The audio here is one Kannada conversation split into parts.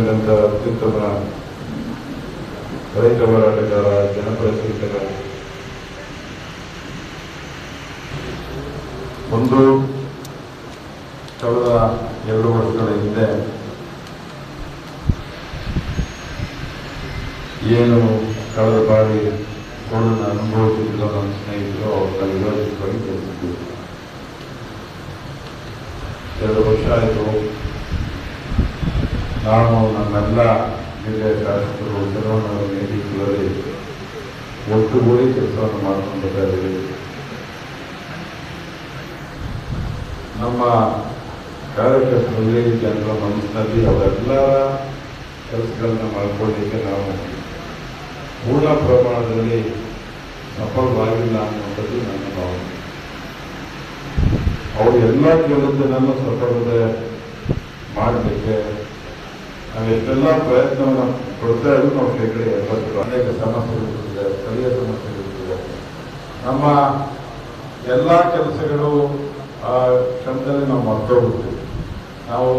ಕಂಡಂತ ಅತ್ಯುತ್ತಮ ರೈತ ಹೋರಾಟಗಾರ ಜನಪರ ಚಿಂತಕ ಒಂದು ಕಳೆದ ಎರಡು ವರ್ಷಗಳ ಹಿಂದೆ ಏನು ಕಳೆದ ಬಾರಿ ಕೊಡೋದನ್ನು ಅನುಭವಿಸಿದ್ರು ನನ್ನ ಸ್ನೇಹಿತರು ಅವ್ರನ್ನ ವಿರೋಧಿಸುವಾಗಿ ತಿಳಿಸಿದ್ರು ಎರಡು ವರ್ಷ ಆಯಿತು. ನಾನು ನಮ್ಮೆಲ್ಲ ಜಿಲ್ಲೆಯ ಶಾಸಕರು ಚುನಾವಣಾ ನೇತೃತ್ವದಲ್ಲಿ ಒಟ್ಟುಗೂಡಿ ಕೆಲಸವನ್ನು ಮಾಡ್ಕೊಂಡಿದ್ದಾರೆ. ನಮ್ಮ ಕಾರ್ಯಕರ್ತರಲ್ಲಿ ಜನರ ಮನಸ್ಸಿನಲ್ಲಿ ಅವರೆಲ್ಲ ಕೆಲಸಗಳನ್ನು ಮಾಡಿಕೊಳ್ಳಿಕ್ಕೆ ನಾವು ಪೂರ್ಣ ಪ್ರಮಾಣದಲ್ಲಿ ಸಫಲವಾಗಿಲ್ಲ ಅನ್ನುವಂಥದ್ದು ನನ್ನ ಭಾವನೆ. ಅವರು ಎಲ್ಲ ಕೆಲಸದನ್ನೆಲ್ಲ ಸಫಲತೆ ಮಾಡಲಿಕ್ಕೆ ನಾವು ಎಷ್ಟೆಲ್ಲ ಪ್ರಯತ್ನವನ್ನು ಕೊಡ್ತಾ ಇದ್ರು ನಾವು ಶೇಕಡ ಎಪ್ಪತ್ತು ಅನೇಕ ಸಮಸ್ಯೆಗಳಿರ್ತದೆ ಸ್ಥಳೀಯ ಸಮಸ್ಯೆಗಳಿರ್ತದೆ ನಮ್ಮ ಎಲ್ಲ ಕೆಲಸಗಳು ಆ ಕ್ಷಣದಲ್ಲಿ ನಾವು ಮರ್ತೋಗ್ಬಿಡ್ತೀವಿ. ನಾವು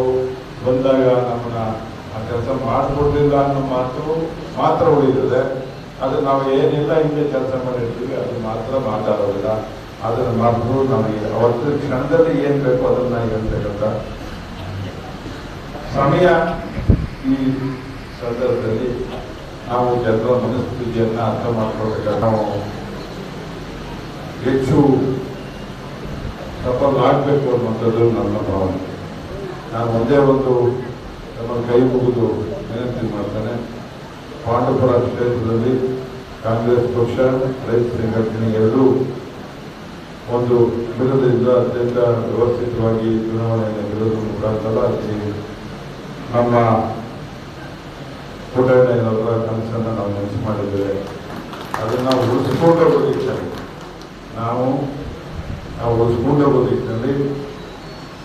ಬಂದಾಗ ನಮ್ಮನ್ನ ಆ ಕೆಲಸ ಮಾಡಿಕೊಡ್ಲಿಲ್ಲ ಅನ್ನೋ ಮಾತು ಮಾತ್ರ ಉಳಿದಿದೆ ಅದು ನಾವು ಏನಿಲ್ಲ ಹಿಂದೆ ಕೆಲಸ ಮಾಡಿರ್ತೀವಿ, ಅದು ಮಾತ್ರ ಮಾತಾಡೋದಿಲ್ಲ. ಅದನ್ನು ಮರೆತು ನಮಗೆ. ಅವತ್ತು ಕ್ಷಣದಲ್ಲಿ ಏನು ಬೇಕು ಅದನ್ನ ಹೇಳ್ಬೇಕಂತ ಸಮಯ ಈ ಸಂದರ್ಭದಲ್ಲಿ ನಾವು ಜನರ ಮನಸ್ಥಿತಿಯನ್ನು ಅರ್ಥ ಮಾಡಿಕೊಳ್ಬೇಕಾದ್ರೆ ನಾವು ಹೆಚ್ಚು ಆಗಬೇಕು ಅನ್ನುವಂಥದ್ದು ನನ್ನ ಭಾವನೆ. ನಾನು ಒಂದೇ ಒಂದು ನಮ್ಮ ಕೈ ಮುಗಿದು ವಿನಂತಿ ಮಾಡ್ತೇನೆ. ಪಾಂಡವಪುರ ಕ್ಷೇತ್ರದಲ್ಲಿ ಕಾಂಗ್ರೆಸ್ ಪಕ್ಷ, ರೈತ ಸಂಘಟನೆ ಎರಡೂ ಒಂದು ವಿರೋಧದಿಂದ ಅತ್ಯಂತ ವ್ಯವಸ್ಥಿತವಾಗಿ ಚುನಾವಣೆಯನ್ನು ಗೆಲ್ಲುವ ಮುಖಾಂತರ ಈ ನಮ್ಮ ಪುಟಣ್ಣಯ್ಯನವರ ಕನಸನ್ನು ನಾವು ನೆನಸು ಮಾಡಿದ್ದೇವೆ ಅದನ್ನು ನಾವು ಉಳಿಸ್ಕೊಂಡು ಬದುಕಿನಲ್ಲಿ ನಾವು ನಾವು ಉಳಿಸ್ಕೊಂಡು ಬದುಕಿನಲ್ಲಿ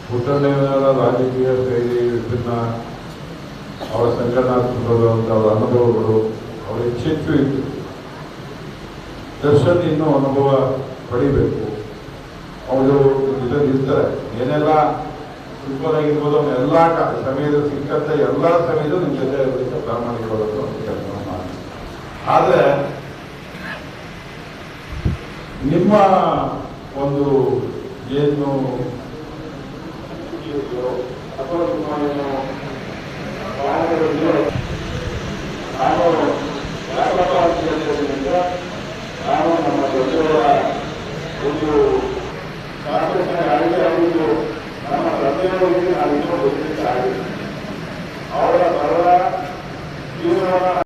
ಪುಟ್ಟಣ್ಣಯ್ಯನವರ ರಾಜಕೀಯ ಶೈಲಿ ವಿಭಿನ್ನ ಅವರ ಸಂಘಟನಾತ್ಮಕವಾದಂಥ ಅವರ ಅನುಭವಗಳು, ಅವರ ಹೆಚ್ಚೆಚ್ಚು ಇತ್ತು. ದರ್ಶನ್ ಇನ್ನೂ ಅನುಭವ ಪಡಿಬೇಕು. ಅವರು ಇದರಲ್ಲಿ ಇರ್ತಾರೆ. ಏನೆಲ್ಲ ಆಗಿರ್ಬೋದು ಎಲ್ಲ ಸಮಯದ ಸಿಕ್ಕಂತ ಎಲ್ಲ ಸಮಯದೂ ನಿಮ್ಮ ಜೊತೆ ಇರೋದಕ್ಕೆ ಪ್ರಾಮಾಣಿಕವಾದದ್ದು ಅಂತ ಕೆಲಸ ಮಾಡಿ ಆದರೆ, ನಿಮ್ಮ ಒಂದು ಏನು ಅಥವಾ ನಿಮ್ಮ ಜೀವನದಲ್ಲಿ ನಾವು ಇನ್ನೂ ಅವರ ಬರುವ ಜೀವನವನ್ನು